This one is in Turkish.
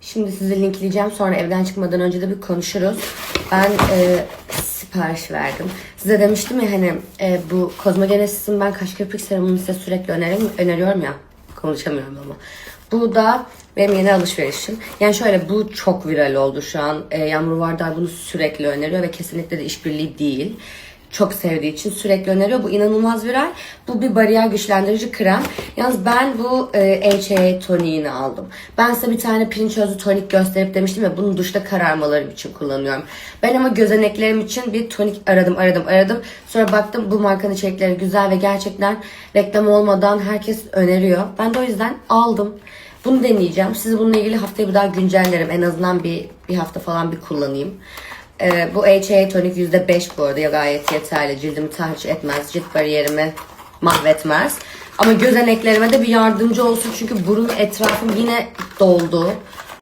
Şimdi sizi linkleyeceğim. Sonra evden çıkmadan önce de bir konuşuruz. Ben e, sipariş verdim. Size demiştim ya hani e, bu Kozmogenesis'in ben kaş kirpik serumunu size sürekli öneriyorum, öneriyorum ya. Konuşamıyorum ama. Bu da benim yeni alışverişim. Yani şöyle bu çok viral oldu şu an. E, Yağmur Vardar bunu sürekli öneriyor ve kesinlikle de işbirliği değil çok sevdiği için sürekli öneriyor. Bu inanılmaz viral. Bu bir bariyer güçlendirici krem. Yalnız ben bu e, HA toniğini aldım. Ben size bir tane pirinç özlü tonik gösterip demiştim ya bunu duşta kararmalarım için kullanıyorum. Ben ama gözeneklerim için bir tonik aradım aradım aradım. Sonra baktım bu markanın içerikleri güzel ve gerçekten reklam olmadan herkes öneriyor. Ben de o yüzden aldım. Bunu deneyeceğim. Sizi bununla ilgili haftaya bir daha güncellerim. En azından bir, bir hafta falan bir kullanayım. Ee, bu HA tonik %5 bu arada ya gayet yeterli. Cildimi tahriş etmez. Cilt bariyerimi mahvetmez. Ama gözeneklerime de bir yardımcı olsun. Çünkü burun etrafım yine doldu.